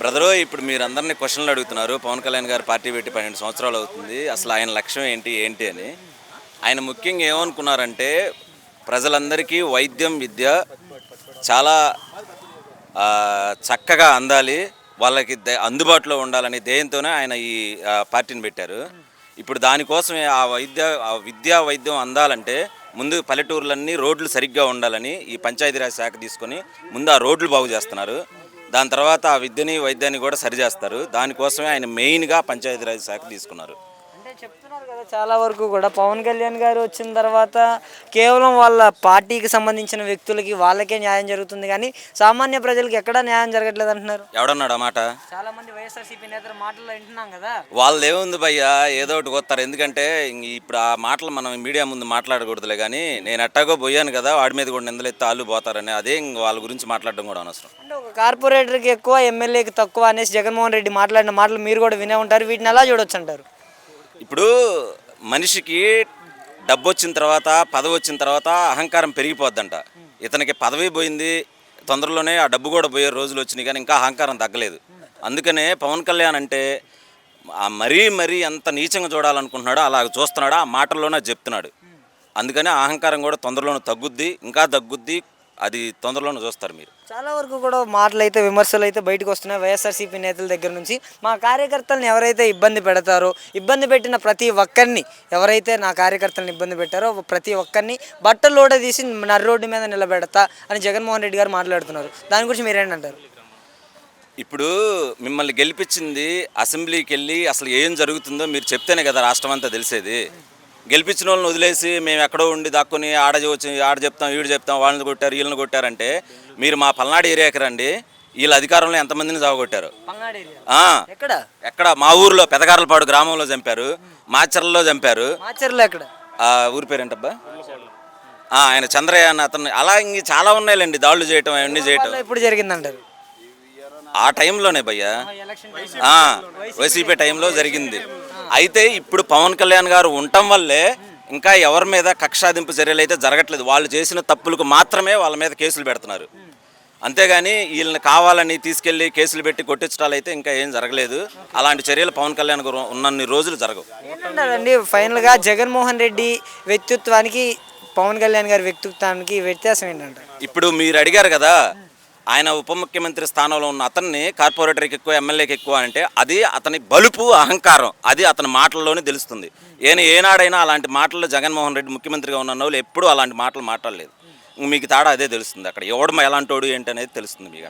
Brother ఇప్పుడు మీరు అందరినీ క్వశ్చన్లు అడుగుతున్నారు. పవన్ కళ్యాణ్ గారు పార్టీ పెట్టి పన్నెండు సంవత్సరాలు అవుతుంది. అసలు ఆయన లక్ష్యం ఏంటి ఏంటి అని. ఆయన ముఖ్యంగా ఏమనుకున్నారంటే ప్రజలందరికీ వైద్యం విద్య చాలా చక్కగా అందాలి. వాళ్ళకి అందుబాటులో ఉండాలనే ధ్యేయంతోనే ఆయన ఈ పార్టీని పెట్టారు. ఇప్పుడు దానికోసమే ఆ వైద్య ఆ విద్యా వైద్యం అందాలంటే ముందు పల్లెటూర్లన్నీ రోడ్లు సరిగ్గా ఉండాలని ఈ పంచాయతీరాజ్ శాఖ తీసుకొని ముందు ఆ రోడ్లు బాగు చేస్తున్నారు. దాని తర్వాత ఆ విద్యని వైద్యాన్ని కూడా సరిచేస్తారు. దానికోసమే ఆయన మెయిన్గా పంచాయతీరాజ్ శాఖ తీసుకున్నారు. చెప్తున్నారు కదా చాలా వరకు కూడా. పవన్ కళ్యాణ్ గారు వచ్చిన తర్వాత కేవలం వాళ్ళ పార్టీకి సంబంధించిన వ్యక్తులకి వాళ్ళకే న్యాయం జరుగుతుంది కానీ సామాన్య ప్రజలకు ఎక్కడా న్యాయం జరగట్లేదు అంటున్నారు. ఎవడన్నాడు ఆ మాట? చాలా మంది వైఎస్ఆర్సీపీ నేతల మాటలు వింటున్నాం కదా. వాళ్ళది ఏముంది భయ్యా? ఏదో ఒకటి కొత్తారు. ఎందుకంటే ఇప్పుడు ఆ మాటలు మనం మీడియా ముందు మాట్లాడకూడదులే కానీ నేను ఎట్టాగో పోయాను కదా వాడి మీద కూడా నిందలెత్తి ఆళ్ళు పోతారని అదే ఇంక వాళ్ళ గురించి మాట్లాడడం కూడా అనవసరం. అంటే ఒక కార్పొరేటర్కి ఎక్కువ ఎమ్మెల్యేకి తక్కువ అనేసి జగన్మోహన్ రెడ్డి మాట్లాడిన మాటలు మీరు కూడా వినే ఉంటారు. వీటిని ఎలా చూడొచ్చు అంటారు? ఇప్పుడు మనిషికి డబ్బు వచ్చిన తర్వాత పదవి వచ్చిన తర్వాత అహంకారం పెరిగిపోద్దంట. ఇతనికి పదవి పోయింది తొందరలోనే ఆ డబ్బు కూడా పోయే రోజులు వచ్చినాయి కానీ ఇంకా అహంకారం తగ్గలేదు. అందుకనే పవన్ కళ్యాణ్ అంటే ఆ మరీ మరీ ఎంత నీచంగా చూడాలనుకుంటున్నాడో అలా చూస్తున్నాడు ఆ మాటల్లోనే చెప్తున్నాడు. అందుకనే ఆ అహంకారం కూడా తొందరలోనే తగ్గుద్ది ఇంకా తగ్గుద్ది అది తొందరలోనే చూస్తారు మీరు. చాలా వరకు కూడా మాటలు అయితే విమర్శలు అయితే బయటకు వస్తున్నాయి వైఎస్ఆర్సీపీ నేతల దగ్గర నుంచి. మా కార్యకర్తలను ఎవరైతే ఇబ్బంది పెడతారో ఇబ్బంది పెట్టిన ప్రతి ఒక్కరిని ఎవరైతే నా కార్యకర్తలను ఇబ్బంది పెట్టారో ప్రతి ఒక్కరిని బట్టలోడ తీసి నర్ర రోడ్డు మీద నిలబెడతా అని జగన్మోహన్ రెడ్డి గారు మాట్లాడుతున్నారు. దాని గురించి మీరేంటంటారు? ఇప్పుడు మిమ్మల్ని గెలిపించింది అసెంబ్లీకి వెళ్ళి అసలు ఏం జరుగుతుందో మీరు చెప్తేనే కదా రాష్ట్రం అంతా తెలిసేది. గెలిపించిన వాళ్ళని వదిలేసి మేము ఎక్కడో ఉండి దాక్కుని ఆడ వచ్చి ఆడ చెప్తాం ఈడు చెప్తాం వాళ్ళని కొట్టారు వీళ్ళని కొట్టారంటే మీరు మా పల్నాడు ఏరియాకి రండి వీళ్ళ అధికారంలో ఎంతమందిని చావగొట్టారు? ఎక్కడ? మా ఊర్లో పెదగారలపాడు గ్రామంలో చంపారు మాచర్లలో చంపారు. ఊరి పేరేంటబ్బా? ఆయన చంద్రయ్య అన్న అతను అలా ఇంక చాలా ఉన్నాయిలేండి దాడులు చేయటం అవన్నీ చేయటం. ఇప్పుడు జరిగిందంటారు. ఆ టైంలోనే భయ్యా. వైసీపీ టైంలో జరిగింది. అయితే ఇప్పుడు పవన్ కళ్యాణ్ గారు ఉండటం వల్లే ఇంకా ఎవరి మీద కక్షాదింపు చర్యలు అయితే జరగట్లేదు. వాళ్ళు చేసిన తప్పులకు మాత్రమే వాళ్ళ మీద కేసులు పెడుతున్నారు. అంతేగాని వీళ్ళని కావాలని తీసుకెళ్ళి కేసులు పెట్టి కొట్టించడాలు అయితే ఇంకా ఏం జరగలేదు. అలాంటి చర్యలు పవన్ కళ్యాణ్ గారు ఉన్నన్ని రోజులు జరగవు. ఏంటంటారండి? ఫైనల్గా జగన్మోహన్ రెడ్డి వ్యక్తిత్వానికి పవన్ కళ్యాణ్ గారి వ్యక్తిత్వానికి వ్యత్యాసం ఏంటంటారు? ఇప్పుడు మీరు అడిగారు కదా ఆయన ఉప ముఖ్యమంత్రి స్థానంలో ఉన్న అతన్ని కార్పొరేటర్కి ఎక్కువ ఎమ్మెల్యేకి ఎక్కువ అంటే అది అతని బలుపు అహంకారం. అది అతని మాటల్లోనే తెలుస్తుంది. ఏన ఏనాడైనా అలాంటి మాటల్లో జగన్మోహన్ రెడ్డి ముఖ్యమంత్రిగా ఉన్న వాళ్ళు ఎప్పుడూ అలాంటి మాటలు మాట్లాడలేదు. మీకు తాడ అదే తెలుస్తుంది అక్కడ. ఎవడమ ఎలాంటోడు ఏంటి అనేది తెలుస్తుంది మీకు